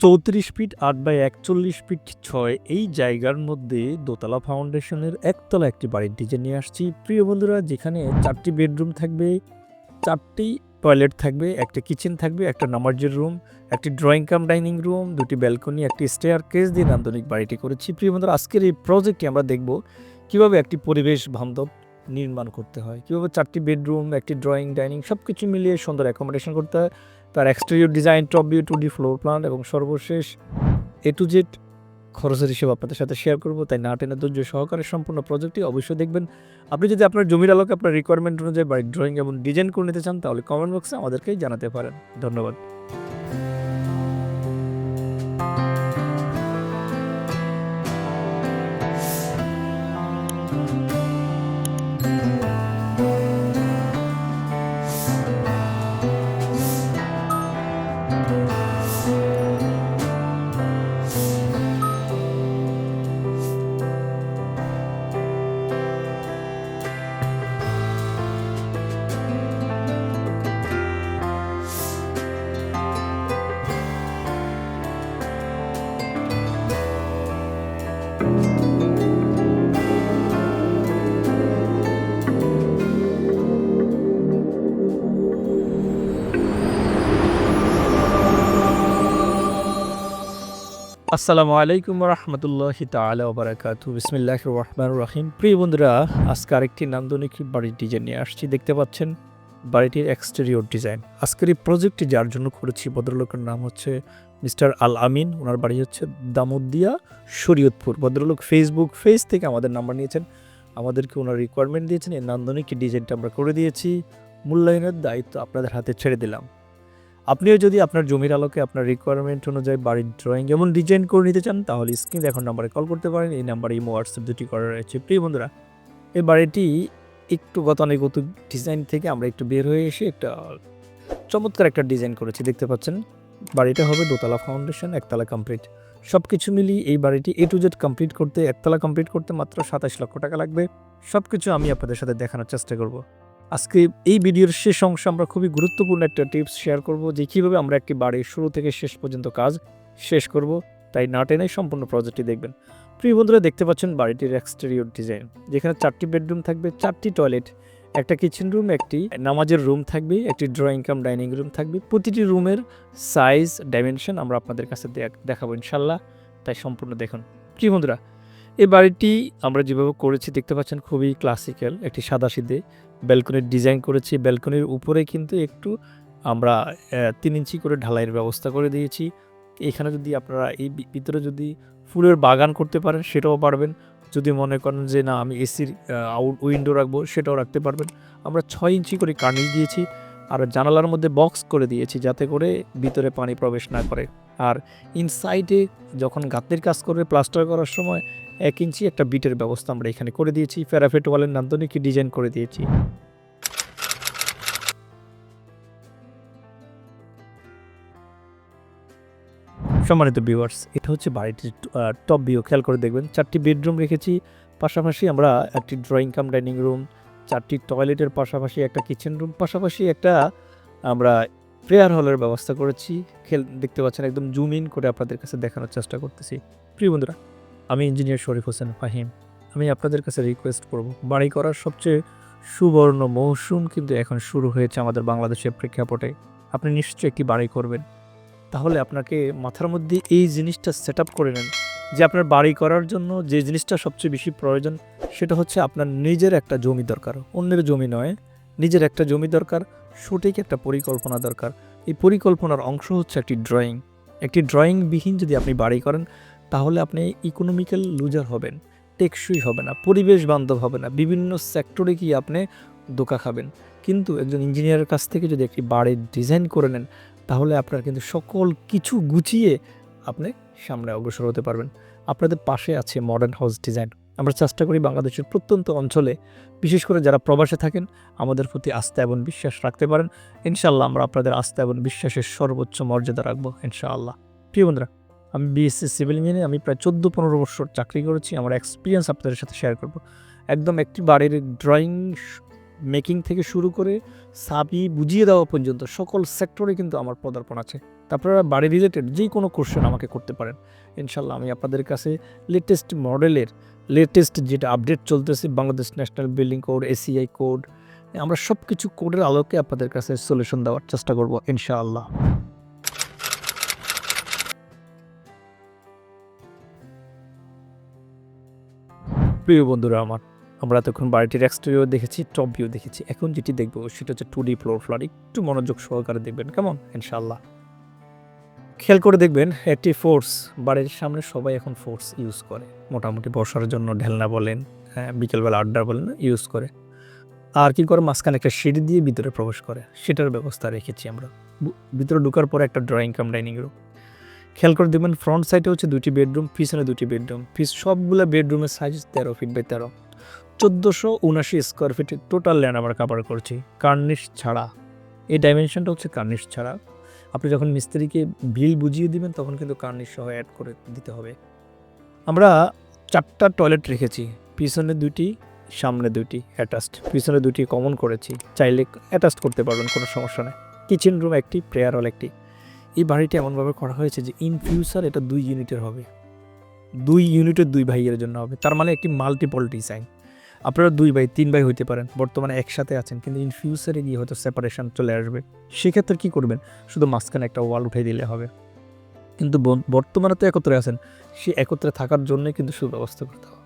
চৌত্রিশ ফিট আট বাই একচল্লিশ ফিট ছয় এই জায়গার মধ্যে দোতলা ফাউন্ডেশনের একতলা একটি বাড়ির ডিজাইন নিয়ে আসছি। প্রিয় বন্ধুরা, যেখানে চারটি বেডরুম থাকবে, চারটি টয়লেট থাকবে, একটা কিচেন থাকবে, একটা নামাজের রুম, একটি ড্রয়িং কাম, ডাইনিং রুম, দুটি ব্যালকনি, একটি স্টেয়ার কেস দিয়ে নান্দনিক বাড়িটি করেছি। প্রিয় বন্ধুরা, আজকের এই প্রজেক্টে আমরা দেখব কীভাবে একটি পরিবেশ বান্ধব নির্মাণ করতে হয়। কীভাবে চারটি বেডরুম, একটি ড্রয়িং, ডাইনিং সব কিছু মিলিয়ে সুন্দর অ্যাকোমোডেশন করতে হয়। তার exterior design top view two D floor plan এবং সর্বশেষ এ টু জেড খরচের হিসেবে আপনাদের সাথে শেয়ার করব, তাই না টেনে ধৈর্য সহকারে সম্পূর্ণ প্রজেক্টটি অবশ্যই দেখবেন। আপনি যদি আপনার জমির আলোকে আপনার রিকোয়ারমেন্ট অনুযায়ী বাড়ির ড্রয়িং এবং ডিজাইন করে নিতে চান, তাহলে কমেন্ট বক্সে আমাদেরকেই জানাতে পারেন। ধন্যবাদ। আসসালামু আলাইকুম রহমতুল্লাহ তালা ওবরাকাতু বিসমিল্লাহ রহমান রাহিম। প্রিয় বন্ধুরা, আজকে আরেকটি নান্দনিক বাড়ির ডিজাইন নিয়ে আসছি। দেখতে পাচ্ছেন বাড়িটির এক্সটেরিয়র ডিজাইন আজকের এই প্রজেক্টটি যার জন্য করেছি ভদ্রলোকের নাম হচ্ছে মিস্টার আল আমিন। ওনার বাড়ি হচ্ছে দামুদ্দিয়া, শরীয়তপুর। ভদ্রলোক ফেসবুক ফেজ থেকে আমাদের নাম্বার নিয়েছেন। আমাদেরকে ওনার রিকোয়ারমেন্ট দিয়েছেন। এই নান্দনিক ডিজাইনটা আমরা করে দিয়েছি। মূল্যায়নের দায়িত্ব আপনাদের হাতে ছেড়ে দিলাম। আপনিও যদি আপনার জমির আলোকে আপনার রিকোয়ারমেন্ট অনুযায়ী বাড়ির ড্রয়িং যেমন ডিজাইন করে নিতে চান, তাহলে স্ক্রিন এখন নাম্বারে কল করতে পারেন। এই নাম্বারে ইমো হোয়াটসঅ্যাপ দুটি করা রয়েছে। প্রিয় বন্ধুরা, এই বাড়িটি একটু গতানুগত ডিজাইন থেকে আমরা একটু বের হয়ে এসে একটা চমৎকার একটা ডিজাইন করেছি, দেখতে পাচ্ছেন? বাড়িটা হবে দোতলা ফাউন্ডেশন একতলা কমপ্লিট সব কিছু মিলিয়ে এই বাড়িটি এ টু জেড কমপ্লিট করতে, একতলা কমপ্লিট করতে মাত্র সাতাশ লক্ষ টাকা লাগবে। সব কিছু আমি আপনাদের সাথে দেখানোর চেষ্টা করব। আজকে এই ভিডিওর শেষ অংশে আমরা খুবই গুরুত্বপূর্ণ একটা টিপস শেয়ার করব যে কীভাবে আমরা একটি বাড়ির শুরু থেকে শেষ পর্যন্ত কাজ শেষ করব, তাই না টেনে সম্পূর্ণ প্রজেক্টটি দেখবেন। প্রিয় বন্ধুরা, দেখতে পাচ্ছেন বাড়িটির এক্সটেরিয়র ডিজাইন যেখানে চারটি বেডরুম থাকবে, চারটি টয়লেট একটা কিচেন রুম একটি নামাজের রুম থাকবে, একটি ড্রয়িং কাম ডাইনিং রুম থাকবে। প্রতিটি রুমের সাইজ ডাইমেনশন আমরা আপনাদের কাছে দেখ- দেখাবো ইনশাল্লাহ তাই সম্পূর্ণ দেখুন। প্রিয় বন্ধুরা, এই বাড়িটি আমরা যেভাবে করেছি, দেখতে পাচ্ছেন খুবই ক্লাসিক্যাল একটি সাদা সিদে। ব্যালকনির ডিজাইন করেছি। ব্যালকনির উপরে কিন্তু একটু আমরা তিন ইঞ্চি করে ঢালাইয়ের ব্যবস্থা করে দিয়েছি। এখানে যদি আপনারা এই ভিতরে যদি ফুলের বাগান করতে পারেন, সেটাও পারবেন। যদি মনে করেন যে না, আমি এসির আউট উইন্ডো রাখব, সেটাও রাখতে পারবেন। আমরা ছয় ইঞ্চি করে কার্নিশ দিয়েছি। আর জানালার মধ্যে বক্স করে দিয়েছি যাতে করে ভিতরে পানি প্রবেশ না করে। আর ইনসাইডে যখন গাঁতের কাজ করবে প্লাস্টার করার সময় এক ইঞ্চি একটা বিটের ব্যবস্থা আমরা এখানে করে দিয়েছি। প্যারাফেট ওয়ালের নান্দনিক ডিজাইন করে দিয়েছি। সম্মানিত ভিউয়ার্স এটা হচ্ছে বাড়িটির টপ ভিউ খেয়াল করে দেখবেন, চারটি বেডরুম রেখেছি। পাশাপাশি আমরা একটি ড্রয়িং কাম ডাইনিং রুম চারটি টয়লেটের পাশাপাশি একটা কিচেন রুম, পাশাপাশি একটা আমরা প্রেয়ার হলের ব্যবস্থা করেছি। খেল, দেখতে পাচ্ছেন একদম জুম ইন করে আপনাদের কাছে দেখানোর চেষ্টা করতেছি। প্রিয় বন্ধুরা, আমি ইঞ্জিনিয়ার শরীফ হোসেন ফাহিম। আমি আপনাদের কাছে রিকোয়েস্ট করব, বাড়ি করার সবচেয়ে সুবর্ণ মৌসুম কিন্তু এখন শুরু হয়েছে আমাদের বাংলাদেশের প্রেক্ষাপটে। আপনি নিশ্চয়ই একটি বাড়ি করবেন। তাহলে আপনাকে মাথার মধ্যে এই জিনিসটা সেট করে নেন। যে আপনার বাড়ি করার জন্য যে জিনিসটা সবচেয়ে বেশি প্রয়োজন, সেটা হচ্ছে আপনার নিজের একটা জমি দরকার। অন্যের জমি নয়, নিজের একটা জমি দরকার, সঠিক একটা পরিকল্পনা দরকার। এই পরিকল্পনার অংশ হচ্ছে একটি ড্রয়িং একটি ড্রয়িংবিহীন যদি আপনি বাড়ি করেন, তাহলে আপনি ইকোনমিক্যাল লুজার হবেন, টেকসই হবে না, পরিবেশ বান্ধব হবে না, বিভিন্ন সেক্টরে কি আপনি দোকা খাবেন। কিন্তু একজন ইঞ্জিনিয়ারের কাছ থেকে যদি একটি বাড়ির ডিজাইন করে নেন, তাহলে আপনার কিন্তু সকল কিছু গুছিয়ে আপনি সামনে অগ্রসর হতে পারবেন। আপনাদের পাশে আছে মডার্ন হাউস ডিজাইন আমরা চেষ্টা করি বাংলাদেশের প্রত্যন্ত অঞ্চলে, বিশেষ করে যারা প্রবাসে থাকেন, আমাদের প্রতি আস্থা এবং বিশ্বাস রাখতে পারেন। ইনশাআল্লাহ আমরা আপনাদের আস্থা এবং বিশ্বাসের সর্বোচ্চ মর্যাদা রাখব, ইনশাআল্লাহ। প্রিয় বন্ধুরা, আমি বিএসসি সিভিল ইঞ্জিনিয়ার আমি প্রায় চোদ্দ পনেরো বছর চাকরি করেছি। আমার এক্সপিরিয়েন্স আপনাদের সাথে শেয়ার করব। একদম একটি বাড়ির ড্রয়িং মেকিং থেকে শুরু করে সাবি বুঝিয়ে দেওয়া পর্যন্ত সকল সেক্টরে কিন্তু আমার পদার্পণ আছে। তারপরে বাড়ি রিলেটেড যে কোনো কোশ্চেন আমাকে করতে পারেন। ইনশাল্লাহ আমি আপনাদের কাছে লেটেস্ট মডেলের লেটেস্ট যেটা আপডেট চলতেছে, Bangladesh national building code ACI code আমরা সব কিছু কোডের আলোকে আপনাদের কাছে সলিউশন দেওয়ার চেষ্টা করব ইনশাআল্লাহ। প্রিয় বন্ধুরা আমার আমরা এতক্ষণ বাড়িটির এক্সটেরিয়র দেখেছি টপ ভিউ দেখেছি। এখন যেটি দেখব সেটা হচ্ছে টু ডি ফ্লোর ফ্লার একটু মনোযোগ সহকারে দেখবেন কেমন? ইনশাল্লাহ খেয়াল করে দেখবেন একটি ফোর্স বাড়ির সামনে সবাই এখন ফোর্স ইউজ করে। মোটামুটি বসার জন্য ঢেলনা বলেন হ্যাঁ, বিকেলবেলা আড্ডা বলেন ইউজ করে। আর কি করে? মাঝখানে একটা সিঁড়ি দিয়ে ভিতরে প্রবেশ করে। সেটার ব্যবস্থা রেখেছি আমরা। ভিতরে ঢোকার পরে একটা ড্রয়িং কাম ডাইনিং রুম খেয়াল করে দেখবেন ফ্রন্ট সাইডে হচ্ছে দুটি বেডরুম পিছনে দুটি বেডরুম পিস সবগুলো বেডরুমের সাইজ তেরো ফিট বাই তেরো। চোদ্দোশো উনাশি স্কোয়ার ফিটে টোটাল ল্যান্ড আমরা কাভার করছি কার্নিশ ছাড়া। এই ডাইমেনশনটা হচ্ছে কার্নিশ ছাড়া। আপনি যখন মিস্ত্রিকে বিল বুঝিয়ে দিবেন, তখন কিন্তু কার্নিশ সহ অ্যাড করে দিতে হবে। আমরা চারটা টয়লেট রেখেছি, পিছনে দুটি সামনে দুটি অ্যাটাচড পিছনে দুটি কমন করেছি, চাইলে অ্যাটাচড করতে পারবেন, কোনো সমস্যা নেই। কিচেন রুম একটি প্রেয়ার হল একটি। এই বাড়িটি এমনভাবে করা হয়েছে যে ইন ফিউচার এটা দুই ইউনিটের হবে। দুই ইউনিটের দুই ভাইয়ের জন্য হবে। তার মানে একটি মাল্টিপল ডিজাইন আপনারা দুই ভাই, তিন ভাই হইতে পারেন, বর্তমানে একসাথে আছেন, কিন্তু ইন ফিউচারে গিয়ে হয়তো সেপারেশন চলে আসবে। সেক্ষেত্রে কী করবেন? শুধু মাঝখানে একটা ওয়াল উঠে দিলে হবে। কিন্তু বর্তমানে তো একত্রে আছেন, সে একত্রে থাকার জন্যই কিন্তু সুব্যবস্থা করতে হবে।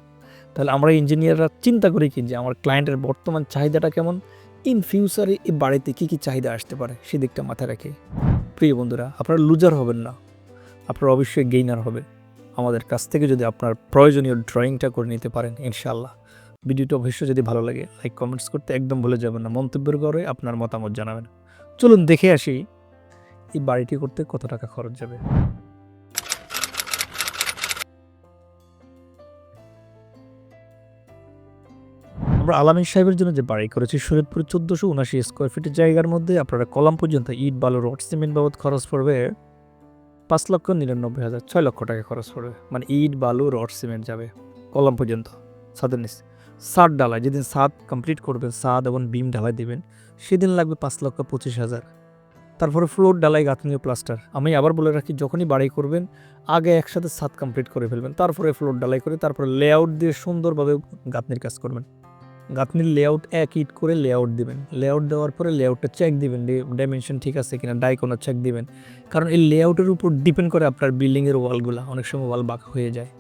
তাহলে আমরা ইঞ্জিনিয়াররা চিন্তা করি কি যে আমার ক্লায়েন্টের বর্তমান চাহিদাটা কেমন? ইন ফিউচারে এই বাড়িতে কী কী চাহিদা আসতে পারে? সেদিকটা মাথায় রেখে। প্রিয় বন্ধুরা, আপনারা লুজার হবেন না। আপনারা অবশ্যই গেইনার হবে আমাদের কাছ থেকে যদি আপনার প্রয়োজনীয় ড্রয়িংটা করে নিতে পারেন ইনশাল্লাহ ভিডিওটা অবশ্যই যদি ভালো লাগে লাইক কমেন্টস করতে একদম ভুলে যাবেন না। মন্তব্যের করে আপনার মতামত জানাবেন। চলুন দেখে আসি, এই বাড়িটি করতে কত টাকা খরচ যাবে। আমরা আলামিন সাহেবের জন্য যে বাড়ি করেছি শরীয়তপুর চোদ্দোশো উনাশি স্কোয়ার ফিটের জায়গার মধ্যে আপনারা কলাম পর্যন্ত ইট, বালু, রড, সিমেন্ট বাবদ খরচ পড়বে পাঁচ লক্ষ নিরানব্বই হাজার, ছয় লক্ষ টাকা খরচ পড়বে। মানে ইট, বালু, রড, সিমেন্ট যাবে কলাম পর্যন্ত। ছাদের সাত ডালাই যেদিন সাদ কমপ্লিট করবেন সাদ এবং বিম ঢালাই দিবেন, সেদিন লাগবে পাঁচ লক্ষ পঁচিশ হাজার। তারপরে ফ্লোর ডালাই গাঁথনি প্লাস্টার আমি আবার বলে রাখি, যখনই বাড়ি করবেন, আগে একসাথে সাত কমপ্লিট করে ফেলবেন, তারপরে ফ্লোর ডালাই করে, তারপরে লেআউট দিয়ে সুন্দরভাবে গাঁথনির কাজ করবেন। গাঁথনির লেআউট এক ইট করে লেআউট দিবেন। লেআউট দেওয়ার পরে লেআউটটা চেক দিবেন ডাইমেনশন ঠিক আছে কিনা ডাইকোনা চেক দিবেন। কারণ এই লেআউটের উপর ডিপেন্ড করে আপনার বিল্ডিংয়ের ওয়ালগুলো অনেক সময় ওয়াল বাঁকা হয়ে যায়।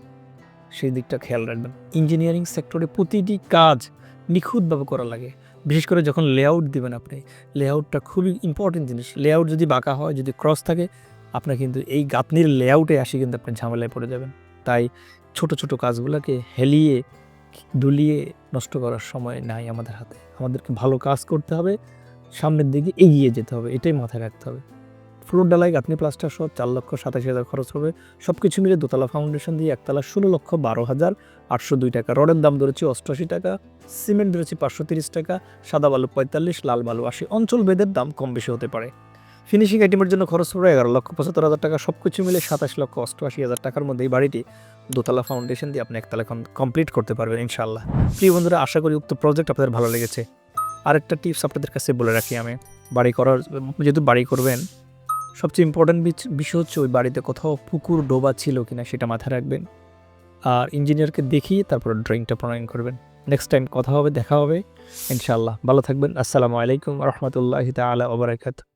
সেই দিকটা খেয়াল রাখবেন। ইঞ্জিনিয়ারিং সেক্টরে প্রতিটি কাজ নিখুঁতভাবে করা লাগে। বিশেষ করে যখন লেআউট দিবেন আপনি লেআউটটা খুবই ইম্পর্টেন্ট জিনিস। লেআউট যদি বাঁকা হয়, যদি ক্রস থাকে, আপনার কিন্তু এই গাঁথনির লেআউটে আসি কিন্তু আপনি ঝামেলায় পড়ে যাবেন। তাই ছোট ছোট কাজগুলোকে হেলিয়ে, দুলিয়ে নষ্ট করার সময় নাই আমাদের হাতে। আমাদেরকে ভালো কাজ করতে হবে, সামনের দিকে এগিয়ে যেতে হবে, এটাই মাথায় রাখতে হবে। ফ্লোর ডালায় গাঁথনি প্লাস্টার সহ চার লক্ষ সাতাশি হাজার খরচ হবে। সব কিছু মিলে দোতলা ফাউন্ডেশন দিয়ে একতলা ষোলো লক্ষ বারো হাজার আটশো দুই টাকা। রডের দাম ধরেছি অষ্টআশি টাকা সিমেন্ট ধরেছি পাঁচশো তিরিশ টাকা, সাদা বালু পঁয়তাল্লিশ, লাল বালু আশি। অঞ্চল ভেদের দাম কম বেশি হতে পারে। ফিনিশিং আইটেমের জন্য খরচ পড়বে এগারো লক্ষ পঁচাত্তর হাজার টাকা। সব কিছু মিলে সাতাশ লক্ষ অষ্টআশি হাজার টাকার মধ্যে এই বাড়িটি দোতলা ফাউন্ডেশন দিয়ে আপনি একতলা কমপ্লিট করতে পারবেন ইনশাল্লাহ প্রিয় বন্ধুরা, আশা করি উক্ত প্রজেক্ট আপনাদের ভালো লেগেছে। আরেকটা টিপস আপনাদের কাছে বলে রাখি আমি। বাড়ি করার যেহেতু বাড়ি করবেন সবচেয়ে ইম্পর্ট্যান্ট বিষয় হচ্ছে ওই বাড়িতে কোথাও পুকুর, ডোবা ছিল কিনা সেটা মাথায় রাখবেন। আর ইঞ্জিনিয়ারকে দেখিয়ে তারপর ড্রয়িংটা প্রণয়ন করবেন। নেক্সট টাইম কথা হবে, দেখা হবে। ইনশাল্লাহ ভালো থাকবেন। আসসালামু আলাইকুম রহমতুল্লাহ তালা ওবরাকাত